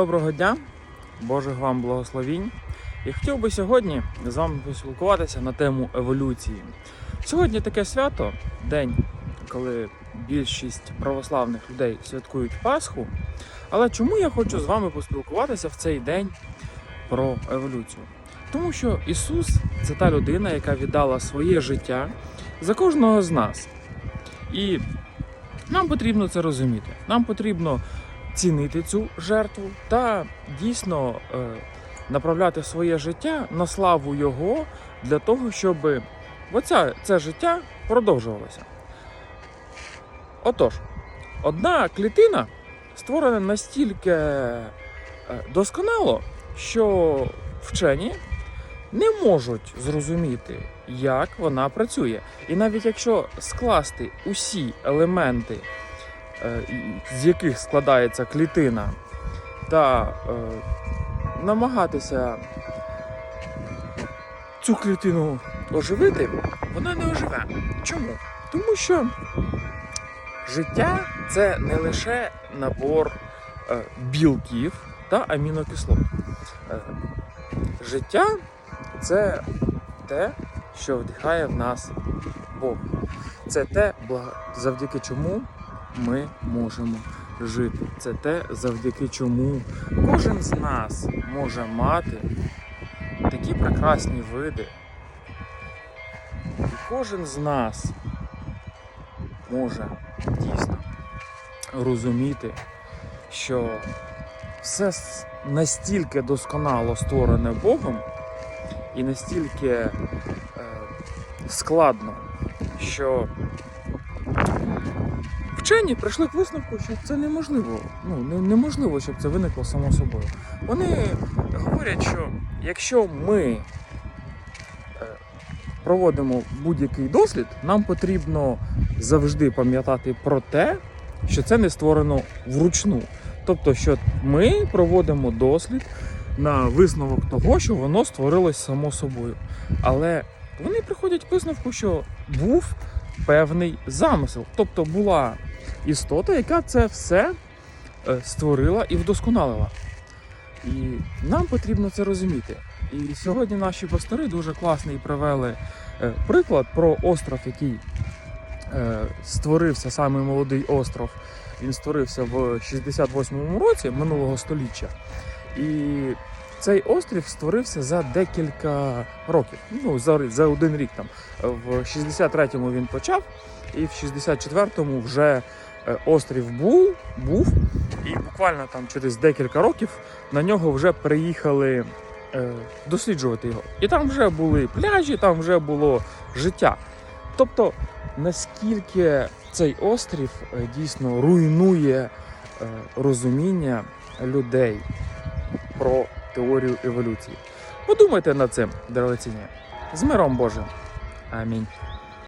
Доброго дня, Божих вам благословінь. І хотів би сьогодні з вами поспілкуватися на тему еволюції. Сьогодні таке свято, день, коли більшість православних людей святкують Пасху. Але чому я хочу з вами поспілкуватися в цей день про еволюцію? Тому що Ісус це та людина, яка віддала своє життя за кожного з нас. І нам потрібно це розуміти. Нам потрібно цінити цю жертву та дійсно е, направляти своє життя на славу Його для того, щоб оця, це життя продовжувалося. Отож, одна клітина створена настільки е, досконало, що вчені не можуть зрозуміти, як вона працює. І навіть якщо скласти усі елементи з яких складається клітина, та е, намагатися цю клітину оживити, вона не оживе. Чому? Тому що життя це не лише набор е, білків та амінокислот. Е, життя це те, що вдихає в нас Бог. Це те, завдяки чому ми можемо жити. Це те, завдяки чому кожен з нас може мати такі прекрасні види. І кожен з нас може дійсно розуміти, що все настільки досконало створене Богом і настільки е, складно, що вчені прийшли к висновку, що це неможливо. Ну, не- неможливо, щоб це виникло само собою. Вони говорять, що якщо ми е, проводимо будь-який дослід, нам потрібно завжди пам'ятати про те, що це не створено вручну. Тобто, що ми проводимо дослід на висновок того, що воно створилось само собою. Але вони приходять к висновку, що був певний замисел. Тобто була істота, яка це все е, створила і вдосконалила. І нам потрібно це розуміти. І сьогодні наші пастори дуже класний привели е, приклад про остров, який е, створився, саме молодий остров. Він створився в 68-му році минулого століття. І цей острів створився за декілька років. Ну, за, за один рік там. В 63-му він почав, і в 64-му вже острів був, був. І буквально там через декілька років на нього вже приїхали е, досліджувати його. І там вже були пляжі, там вже було життя. Тобто, наскільки цей острів е, дійсно руйнує е, розуміння людей про теорію еволюції. Подумайте над цим, дорогоцінні. З миром Божим. Амінь.